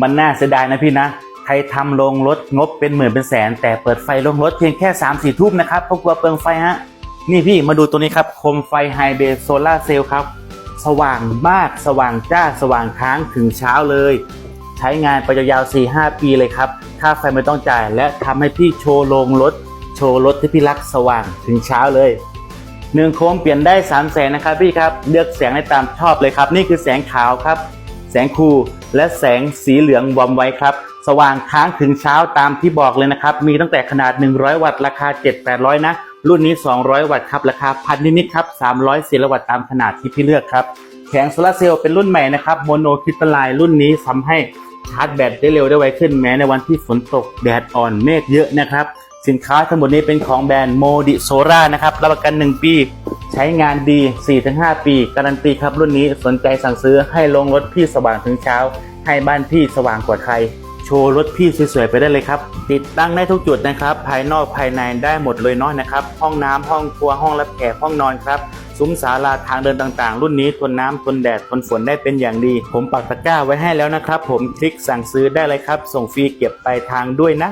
มันน่าเสียดายนะพี่นะ ใครทำโรงรถงบเป็นหมื่นเป็นแสน แต่เปิดไฟโรงรถเพียงแค่3ามสี่ทุ่มนะครับเพราะกลัวเปลืองไฟฮะ นี่พี่มาดูตัวนี้ครับโคมไฟไฮเบรโซลาเซลล์ครับ สว่างมากสว่างจ้าสว่างค้างถึงเช้าเลย ใช้งานไปยาวๆ4-5 ปีเลยครับค่าไฟไม่ต้องจ่ายและทำให้พี่โชว์โรงรถโชว์รถที่พี่รักสว่างถึงเช้าเลยหนึ่งโคมเปลี่ยนได้3ามแสงนะครับพี่ครับ เลือกแสงได้ตามชอบเลยครับ นี่คือแสงขาวครับ แสงคูและแสงสีเหลืองวอมไว้ครับ สว่างค้างถึงเช้าตามที่บอกเลยนะครับ มีตั้งแต่ขนาด 100 วัตต์ราคา 7-800 นะ รุ่นนี้ 200 วัตต์ครับราคาพันนิดๆครับ300ศิลวัตต์ตามขนาดที่พี่เลือกครับแผงโซลาร์เซลล์เป็นรุ่นใหม่นะครับโมโนคริสตัลไลน์รุ่นนี้ทำให้ชาร์จแบตได้เร็วได้ไวขึ้นแม้ในวันที่ฝนตกแดดอ่อนเมฆเยอะนะครับ สินค้าทั้งหมดนี้เป็นของแบรนด์โมดิโซรานะครับรับประกัน 1 ปี ช้งานดี 4-5 ปี การันตีครับรุ่นนี้สนใจสั่งซื้อให้ลงรถพี่สว่างถึงเช้า ให้บ้านพี่สว่างกว่าใคร โชว์รถพี่สวยๆไปได้เลยครับ ติดตั้งได้ทุกจุดนะครับ ภายนอกภายในได้หมดเลยเนาะนะครับ ห้องน้ำห้องครัวห้องรับแขกห้องนอนครับซุ้มศาลาทางเดินต่างๆ รุ่นนี้ทนน้ำทนแดดทนฝนได้เป็นอย่างดี ผมปักตะกร้าไว้ให้แล้วนะครับ ผมคลิกสั่งซื้อได้เลยครับ ส่งฟรีเก็บปลายทางด้วยนะ